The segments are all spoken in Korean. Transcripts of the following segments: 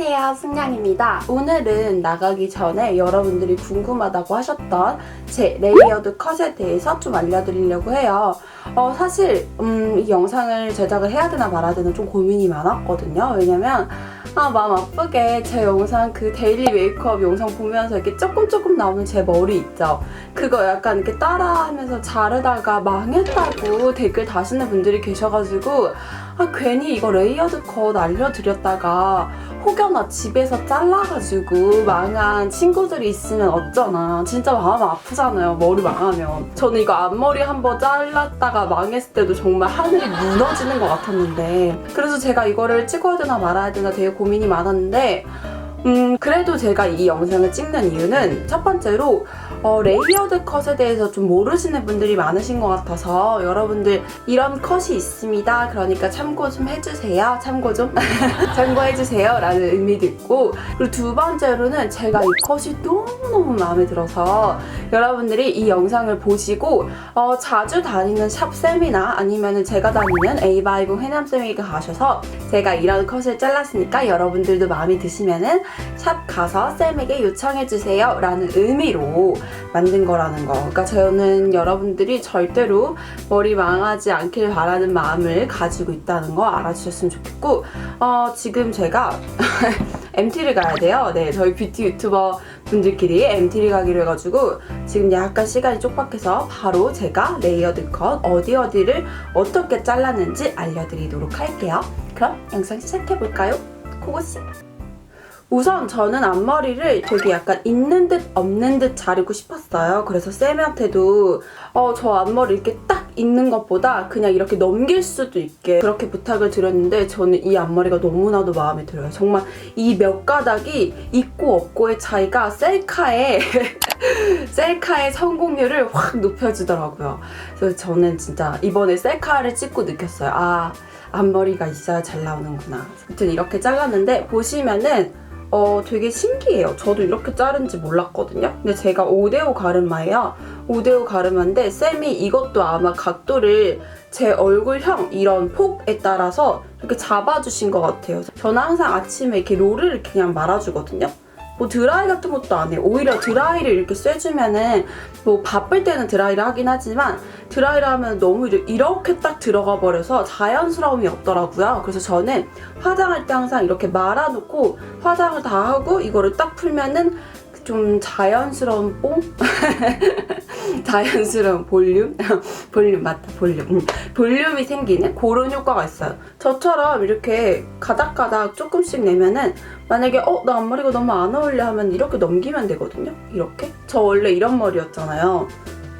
안녕하세요, 승냥입니다. 오늘은 나가기 전에 여러분들이 궁금하다고 하셨던 제 레이어드 컷에 대해서 좀 알려드리려고 해요. 어, 사실 음, 이 영상을 제작을 해야 되나 말아야 되나 좀 고민이 많았거든요. 왜냐면 아, 마음 아프게 제 영상 그 데일리 메이크업 영상 보면서 이렇게 조금 조금 나오는 제 머리 있죠. 그거 약간 이렇게 따라하면서 자르다가 망했다고 댓글 다시는 분들이 계셔가지고 아, 괜히 이거 레이어드 컷 알려드렸다가 혹여나 집에서 잘라가지고 망한 친구들이 있으면 어쩌나. 진짜 마음 아프잖아요 머리 망하면. 저는 이거 앞머리 한번 잘랐다가 망했을 때도 정말 하늘이 무너지는 것 같았는데. 그래서 제가 이거를 찍어야 되나 말아야 되나 되게 고민이 많았는데 음 그래도 제가 이 영상을 찍는 이유는 첫 번째로 어, 레이어드 컷에 대해서 좀 모르시는 분들이 많으신 것 같아서 여러분들 이런 컷이 있습니다. 그러니까 참고 좀 해주세요. 참고 좀 참고해주세요. 라는 의미도 있고 그리고 두 번째로는 제가 이 컷이 너무너무 마음에 들어서 여러분들이 이 영상을 보시고 어, 자주 다니는 샵 쌤이나 아니면 제가 다니는 에이바이브 회남쌤에게 가셔서 제가 이런 컷을 잘랐으니까 여러분들도 마음에 드시면은 샵 가서 쌤에게 요청해주세요. 라는 의미로 만든 거라는 거. 그러니까 저는 여러분들이 절대로 머리 망하지 않길 바라는 마음을 가지고 있다는 거 알아주셨으면 좋겠고, 어, 지금 제가 MT를 가야 돼요. 네, 저희 뷰티 유튜버 분들끼리 MT를 가기로 해가지고 지금 약간 시간이 촉박해서 바로 제가 레이어드 컷 어디 어디를 어떻게 잘랐는지 알려드리도록 할게요. 그럼 영상 시작해볼까요? 고고씨! 우선 저는 앞머리를 되게 약간 있는 듯 없는 듯 자르고 싶었어요. 그래서 쌤한테도 어, 저 앞머리 이렇게 딱 있는 것보다 그냥 이렇게 넘길 수도 있게 그렇게 부탁을 드렸는데 저는 이 앞머리가 너무나도 마음에 들어요. 정말 이 몇 가닥이 있고 없고의 차이가 셀카에 셀카의 성공률을 확 높여주더라고요. 그래서 저는 진짜 이번에 셀카를 찍고 느꼈어요. 아, 앞머리가 있어야 잘 나오는구나. 아무튼 이렇게 잘랐는데 보시면은 어, 되게 신기해요. 저도 이렇게 자른지 몰랐거든요. 근데 제가 5대5 가르마예요. 5대5 가르마인데 쌤이 이것도 아마 각도를 제 얼굴형 이런 폭에 따라서 이렇게 잡아주신 것 같아요. 저는 항상 아침에 이렇게 롤을 그냥 말아주거든요. 뭐 드라이 같은 것도 안 해요. 오히려 드라이를 이렇게 쐬주면은 뭐 바쁠 때는 드라이를 하긴 하지만 드라이를 하면 너무 이렇게 딱 들어가 버려서 자연스러움이 없더라고요. 그래서 저는 화장할 때 항상 이렇게 말아놓고 화장을 다 하고 이거를 딱 풀면은 좀 자연스러운 뽕? 자연스러운 볼륨? 볼륨 맞다 볼륨 음. 볼륨이 생기는 그런 효과가 있어요 저처럼 이렇게 가닥가닥 조금씩 내면은 만약에 어 나 앞머리가 너무 안 어울려 하면 이렇게 넘기면 되거든요 이렇게 저 원래 이런 머리였잖아요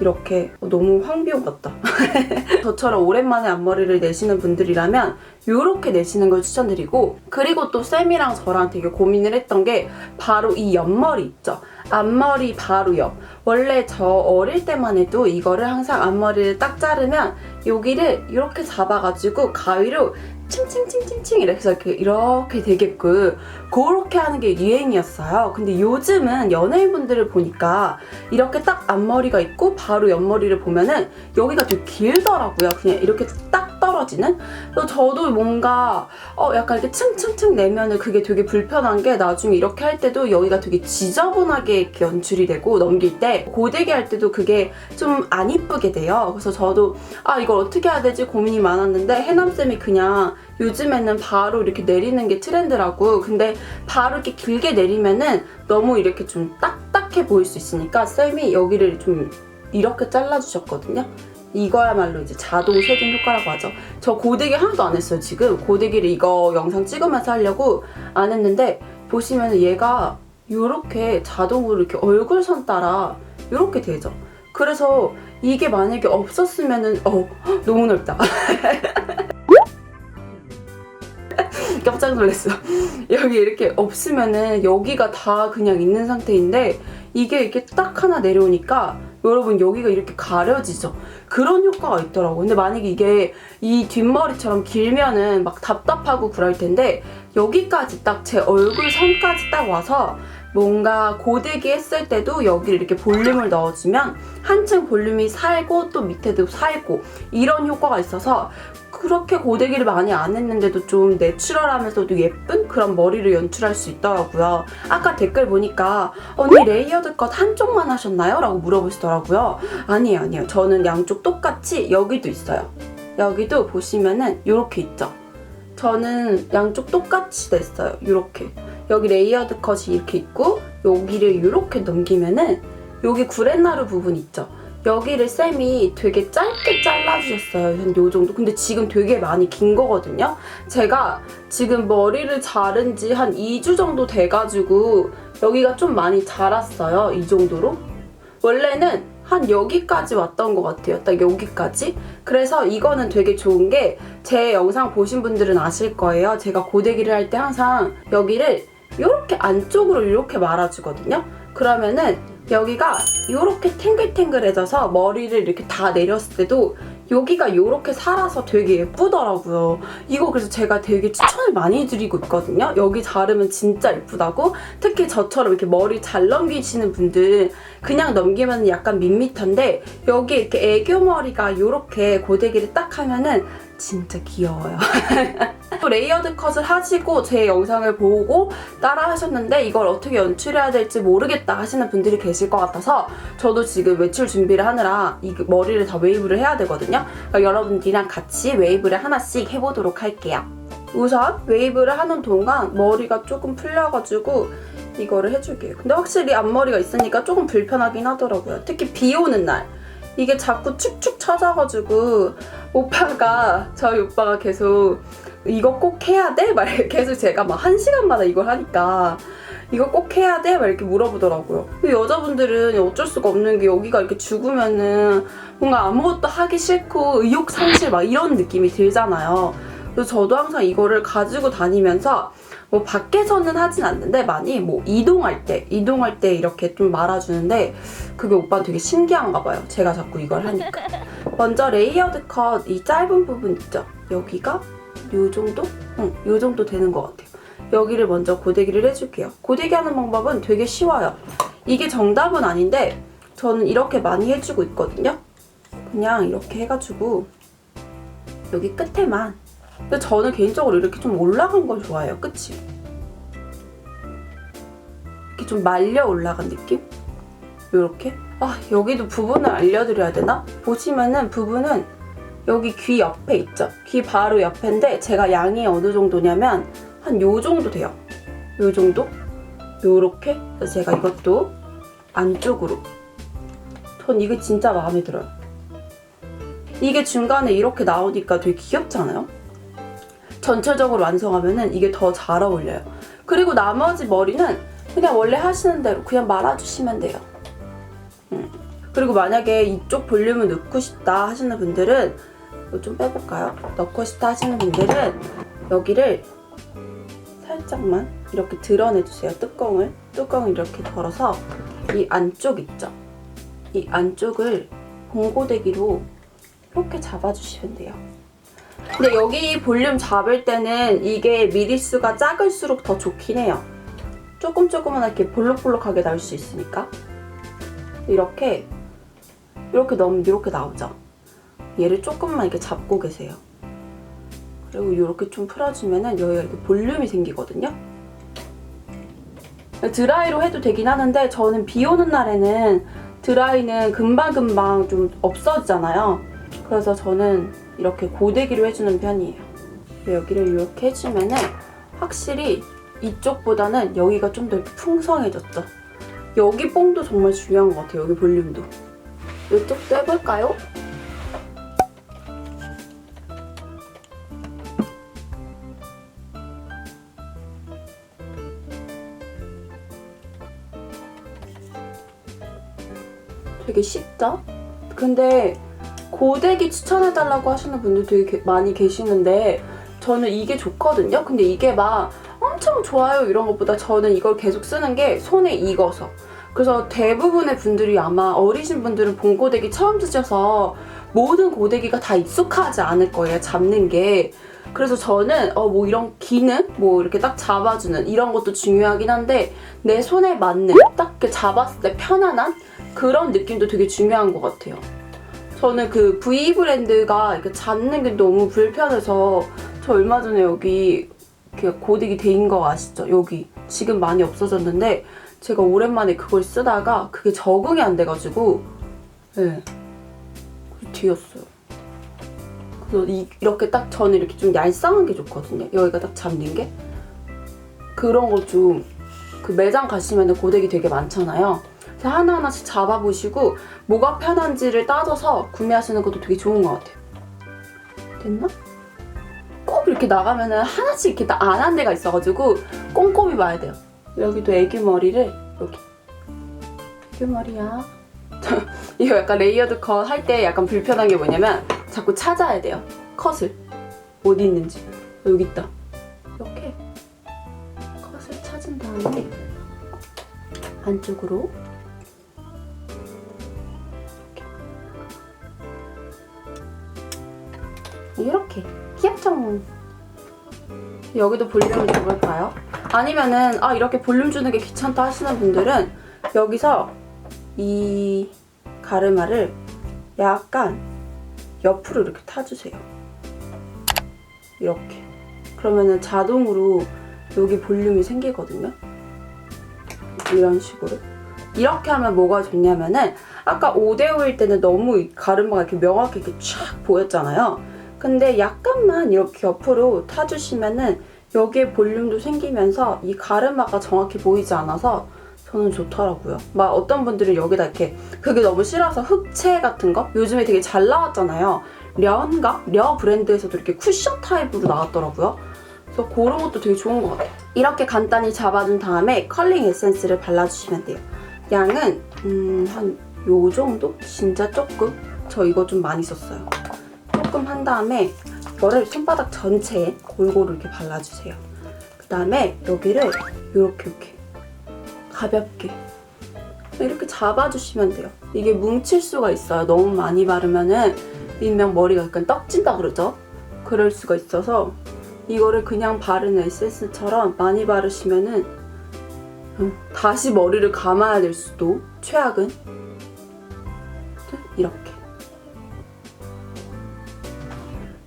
이렇게 어, 너무 황비용 같다. 저처럼 오랜만에 앞머리를 내시는 분들이라면 이렇게 내시는 걸 추천드리고 그리고 또 쌤이랑 저랑 되게 고민을 했던 게 바로 이 옆머리 있죠? 앞머리 바로 옆. 원래 저 어릴 때만 해도 이거를 항상 앞머리를 딱 자르면 여기를 이렇게 잡아가지고 가위로 칭칭칭칭칭 이렇게 해서 이렇게, 이렇게 되게끔 그렇게 하는 게 유행이었어요. 근데 요즘은 연예인분들을 보니까 이렇게 딱 앞머리가 있고 바로 옆머리를 보면은 여기가 되게 길더라고요. 그냥 이렇게 딱 떨어지는. 그래서 저도 뭔가 어 약간 이렇게 층층층 내면은 그게 되게 불편한 게 나중에 이렇게 할 때도 여기가 되게 지저분하게 이렇게 연출이 되고 넘길 때 고데기 할 때도 그게 좀 안 이쁘게 돼요. 그래서 저도 아 이걸 어떻게 해야 되지 고민이 많았는데 해남쌤이 그냥 요즘에는 바로 이렇게 내리는 게 트렌드라고 근데 바로 이렇게 길게 내리면은 너무 이렇게 좀 딱딱해 보일 수 있으니까 쌤이 여기를 좀 이렇게 잘라주셨거든요. 이거야말로 이제 자동 쉐딩 효과라고 하죠. 저 고데기 하나도 안 했어요, 지금. 고데기를 이거 영상 찍으면서 하려고 안 했는데, 보시면 얘가 이렇게 자동으로 이렇게 얼굴선 따라 이렇게 되죠. 그래서 이게 만약에 없었으면은, 어, 헉, 너무 넓다. 깜짝 놀랐어. 여기 이렇게 없으면은 여기가 다 그냥 있는 상태인데 이게 이렇게 딱 하나 내려오니까 여러분 여기가 이렇게 가려지죠. 그런 효과가 있더라고요. 근데 만약에 이게 이 뒷머리처럼 길면은 막 답답하고 그럴 텐데 여기까지 딱 제 얼굴 선까지 딱 와서 뭔가 고데기 했을 때도 여기 이렇게 볼륨을 넣어주면 한층 볼륨이 살고 또 밑에도 살고 이런 효과가 있어서 그렇게 고데기를 많이 안 했는데도 좀 내추럴하면서도 예쁜 그런 머리를 연출할 수 있더라고요. 아까 댓글 보니까 언니 레이어드 컷 한쪽만 하셨나요? 라고 물어보시더라고요. 아니에요, 아니에요. 저는 양쪽 똑같이 여기도 있어요. 여기도 보시면은 이렇게 있죠. 저는 양쪽 똑같이 냈어요. 이렇게. 여기 레이어드 컷이 이렇게 있고 여기를 이렇게 넘기면은 여기 구렛나루 부분 있죠. 여기를 쌤이 되게 짧게 잘라주셨어요. 한 요 정도. 근데 지금 되게 많이 긴 거거든요. 제가 지금 머리를 자른 지 한 2주 정도 돼가지고 여기가 좀 많이 자랐어요. 이 정도로. 원래는 한 여기까지 왔던 것 같아요. 딱 여기까지. 그래서 이거는 되게 좋은 게 제 영상 보신 분들은 아실 거예요. 제가 고데기를 할 때 항상 여기를 이렇게 안쪽으로 이렇게 말아주거든요. 그러면은 여기가 이렇게 탱글탱글해져서 머리를 이렇게 다 내렸을 때도 여기가 이렇게 살아서 되게 예쁘더라고요. 이거 그래서 제가 되게 추천을 많이 드리고 있거든요. 여기 자르면 진짜 예쁘다고. 특히 저처럼 이렇게 머리 잘 넘기시는 분들 그냥 넘기면 약간 밋밋한데 여기 이렇게 애교 머리가 이렇게 고데기를 딱 하면은 진짜 귀여워요. 또 레이어드 컷을 하시고 제 영상을 보고 따라 하셨는데 이걸 어떻게 연출해야 될지 모르겠다 하시는 분들이 계실 것 같아서 저도 지금 외출 준비를 하느라 이 머리를 다 웨이브를 해야 되거든요. 그러니까 여러분들이랑 같이 웨이브를 하나씩 해보도록 할게요. 우선 웨이브를 하는 동안 머리가 조금 풀려가지고 이거를 해줄게요. 근데 확실히 앞머리가 있으니까 조금 불편하긴 하더라고요. 특히 비 오는 날. 이게 자꾸 축축 처져가지고 오빠가 저희 오빠가 계속 이거 꼭 해야 돼? 막 계속 제가 막 한 시간마다 이걸 하니까 이거 꼭 해야 돼? 막 이렇게 물어보더라고요. 여자분들은 어쩔 수가 없는 게 여기가 이렇게 죽으면은 뭔가 아무것도 하기 싫고 의욕 상실 막 이런 느낌이 들잖아요. 그래서 저도 항상 이거를 가지고 다니면서 뭐 밖에서는 하진 않는데 많이 뭐 이동할 때 이동할 때 이렇게 좀 말아주는데 그게 오빠는 되게 신기한가 봐요. 제가 자꾸 이걸 하니까. 먼저 레이어드 컷 이 짧은 부분 있죠? 여기가 요 정도? 응, 요 정도 되는 것 같아요. 여기를 먼저 고데기를 해줄게요. 고데기 하는 방법은 되게 쉬워요. 이게 정답은 아닌데 저는 이렇게 많이 해주고 있거든요. 그냥 이렇게 해가지고 여기 끝에만 근데 저는 개인적으로 이렇게 좀 올라간 걸 좋아해요. 끝이. 이렇게 좀 말려 올라간 느낌? 이렇게. 아 여기도 부분을 알려드려야 되나? 보시면은 부분은 여기 귀 옆에 있죠. 귀 바로 옆인데 제가 양이 어느 정도냐면 한 요 정도 돼요. 요 정도? 요렇게. 그래서 제가 이것도 안쪽으로. 전 이게 진짜 마음에 들어요. 이게 중간에 이렇게 나오니까 되게 귀엽지 않아요? 전체적으로 완성하면은 이게 더 잘 어울려요. 그리고 나머지 머리는 그냥 원래 하시는 대로 그냥 말아주시면 돼요. 음. 그리고 만약에 이쪽 볼륨을 넣고 싶다 하시는 분들은 이거 좀 빼볼까요? 넣고 싶다 하시는 분들은 여기를 살짝만 이렇게 드러내주세요. 뚜껑을. 뚜껑을 이렇게 덜어서 이 안쪽 있죠? 이 안쪽을 봉고데기로 이렇게 잡아주시면 돼요. 근데 여기 볼륨 잡을 때는 이게 미리수가 작을수록 더 좋긴 해요. 조금 조금만 이렇게 볼록볼록하게 나올 수 있으니까. 이렇게 이렇게 넣으면 이렇게 나오죠. 얘를 조금만 이렇게 잡고 계세요. 그리고 이렇게 좀 풀어주면은 여기가 이렇게 볼륨이 생기거든요. 드라이로 해도 되긴 하는데 저는 비 오는 날에는 드라이는 금방금방 좀 없어지잖아요. 그래서 저는 이렇게 고데기로 해주는 편이에요. 여기를 이렇게 해주면은 확실히 이쪽보다는 여기가 좀 더 풍성해졌죠. 여기 뽕도 정말 중요한 것 같아요. 여기 볼륨도. 이쪽도 해볼까요? 되게 쉽죠? 근데 고데기 추천해달라고 하시는 분들 되게 게- 많이 계시는데 저는 이게 좋거든요. 근데 이게 막 엄청 좋아요 이런 것보다 저는 이걸 계속 쓰는 게 손에 익어서 그래서 대부분의 분들이 아마 어리신 분들은 봉고데기 처음 쓰셔서 모든 고데기가 다 익숙하지 않을 거예요. 잡는 게 그래서 저는 어 뭐 이런 기능 뭐 이렇게 딱 잡아주는 이런 것도 중요하긴 한데 내 손에 맞는 딱 잡았을 때 편안한 그런 느낌도 되게 중요한 것 같아요. 저는 그 V 브랜드가 이렇게 잡는 게 너무 불편해서 저 얼마 전에 여기 이렇게 고데기 데인 거 아시죠? 여기 지금 많이 없어졌는데 제가 오랜만에 그걸 쓰다가 그게 적응이 안 돼가지고 네. 뒤였어요. 그래서 이, 이렇게 딱 저는 이렇게 좀 얄쌍한 게 좋거든요. 여기가 딱 잡는 게 그런 거 좀 그 매장 가시면 고데기 되게 많잖아요. 하나하나씩 잡아보시고 뭐가 편한지를 따져서 구매하시는 것도 되게 좋은 것 같아요. 됐나? 꼭 이렇게 나가면은 하나씩 이렇게 다 안 한 데가 있어가지고 꼼꼼히 봐야 돼요. 여기도 애기 머리를 여기 애기 머리야. 이거 약간 레이어드 컷 할 때 약간 불편한 게 뭐냐면 자꾸 찾아야 돼요. 컷을 어디 있는지 여기 있다. 이렇게 컷을 찾은 다음에 안쪽으로 이렇게 귀엽죠? 여기도 볼륨을 줘볼까요? 아니면은 아 이렇게 볼륨 주는 게 귀찮다 하시는 분들은 여기서 이 가르마를 약간 옆으로 이렇게 타주세요. 이렇게. 그러면은 자동으로 여기 볼륨이 생기거든요. 이런 식으로. 이렇게 하면 뭐가 좋냐면은 아까 5대5일 때는 너무 이 가르마가 이렇게 명확히 이렇게 쫙 보였잖아요. 근데 약간만 이렇게 옆으로 타주시면은 여기에 볼륨도 생기면서 이 가르마가 정확히 보이지 않아서 저는 좋더라고요. 막 어떤 분들은 여기다 이렇게 그게 너무 싫어서 흑채 같은 거 요즘에 되게 잘 나왔잖아요. 려인가? 려 브랜드에서도 이렇게 쿠션 타입으로 나왔더라고요. 그래서 그런 것도 되게 좋은 것 같아요. 이렇게 간단히 잡아준 다음에 컬링 에센스를 발라주시면 돼요. 양은 음, 한 요 정도? 진짜 조금? 저 이거 좀 많이 썼어요. 조금 한 다음에 이거를 손바닥 전체에 골고루 이렇게 발라주세요. 그 다음에 여기를 이렇게 이렇게 가볍게 이렇게 잡아주시면 돼요. 이게 뭉칠 수가 있어요. 너무 많이 바르면은 일명 머리가 약간 떡진다 그러죠? 그럴 수가 있어서 이거를 그냥 바르는 에센스처럼 많이 바르시면은 음, 다시 머리를 감아야 될 수도 최악은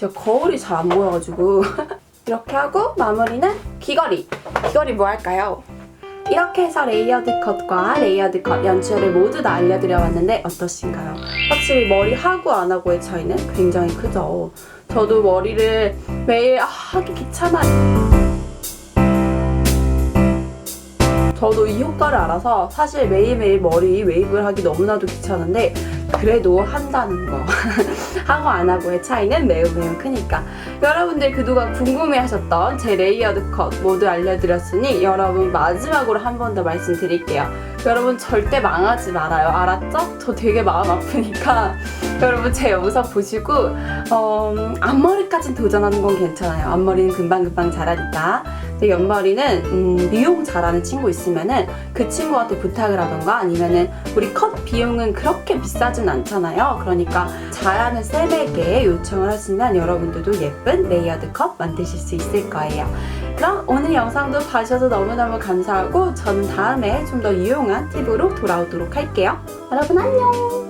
제가 거울이 잘 안 보여가지고 이렇게 하고 마무리는 귀걸이 귀걸이 뭐 할까요? 이렇게 해서 레이어드 컷과 레이어드 컷 연출을 모두 다 알려드려봤는데 어떠신가요? 확실히 머리 하고 안 하고의 차이는 굉장히 크죠. 저도 머리를 매일 아, 하기 귀찮아. 저도 이 효과를 알아서 사실 매일매일 머리 웨이브를 하기 너무나도 귀찮은데 그래도 한다는 거. 하고 안 하고의 차이는 매우 매우 크니까. 여러분들 그동안 궁금해하셨던 제 레이어드 컷 모두 알려드렸으니 여러분 마지막으로 한 번 더 말씀드릴게요. 여러분 절대 망하지 말아요. 알았죠? 저 되게 마음 아프니까. 여러분 제 영상 보시고 어, 앞머리까진 도전하는 건 괜찮아요. 앞머리는 금방금방 자라니까 근데 옆머리는 음, 미용 잘하는 친구 있으면은 그 친구한테 부탁을 하던가 아니면은 우리 컷 비용은 그렇게 비싸진 않잖아요. 그러니까 잘하는 쌤에게 요청을 하시면 여러분들도 예쁜 레이어드 컷 만드실 수 있을 거예요. 그럼 오늘 영상도 봐주셔서 너무너무 감사하고 저는 다음에 좀 더 유용한 팁으로 돌아오도록 할게요. 여러분 안녕! 뿅!